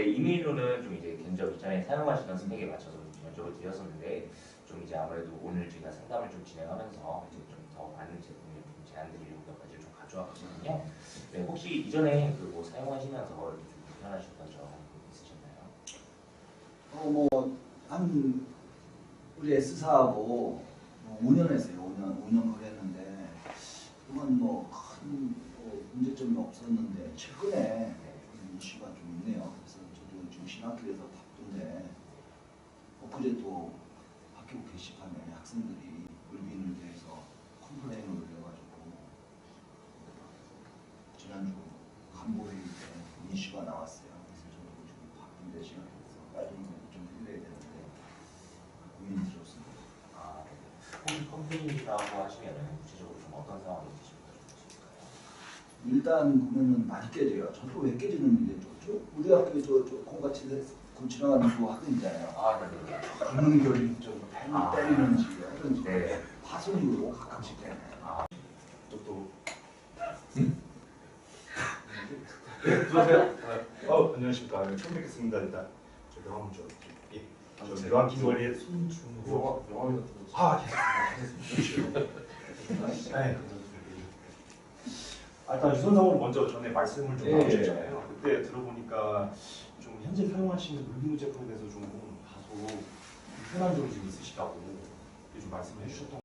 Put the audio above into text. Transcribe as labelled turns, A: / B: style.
A: 이제 이메일로는 좀 이제 견적 이전에 사용하시던 스펙에 맞춰서 좀 여쭤을 드렸었는데 좀 이제 아무래도 오늘 저희가 상담을 좀 진행하면서 이제 좀 더 많은 제품을 좀 제안드리려고 몇 가지를 좀 가져왔거든요. 네, 혹시 이전에 그 뭐 사용하시면서 좀 불편하셨던 점 있으셨나요?
B: 어 뭐 한 우리 S사하고 뭐 5년 했어요. 5년 5년 그랬는데 그건 뭐큰 뭐 문제점이 없었는데 최근에 좀 이슈가 좀 있네요. 그래서 저도 지금 신학교에서 바쁜데 엊그제 또 학교 게시판에 학생들이 울빈을 대해서 컴플레인을 올려가지고 지난주 간부회의 때 이슈가 나왔어요. 그래서 저도 지금 바쁜데 시간에서 빨리 좀 해결해야 되는데 고민이 들었습니다.
A: 아, 네. 혹시 컴플레인이라고 하시면 구체적으로 좀 어떤 아실까요?
B: 일단 보면은 많이 깨져요. 저도 왜 깨지는지 저, 저 우리 학교에 저, 저 공같이 고 지나가는 그 학생 있잖아요.
A: 아, 네, 네.
B: 걷는 결이 좀 펜을
A: 아.
B: 때리는지 하든지
A: 네.
B: 파손으로 가끔씩 되네.
A: 아,
C: 또 안녕하세요. 어 안녕하십니까. 네, 처음 뵙겠습니다. 일단 저 명함 좀 예. 저 명함 기머리에 손준호.
A: 명함이
C: 아 계속. 네. 아, 일단 유선상으로 먼저 전에 말씀을 좀
B: 예,
C: 나누셨잖아요. 그때 들어보니까 좀 현재 사용하시는 물리무 제품에 대해서 좀 다소 불편한 점이 좀 있으시다고 좀 말씀을 해주셨던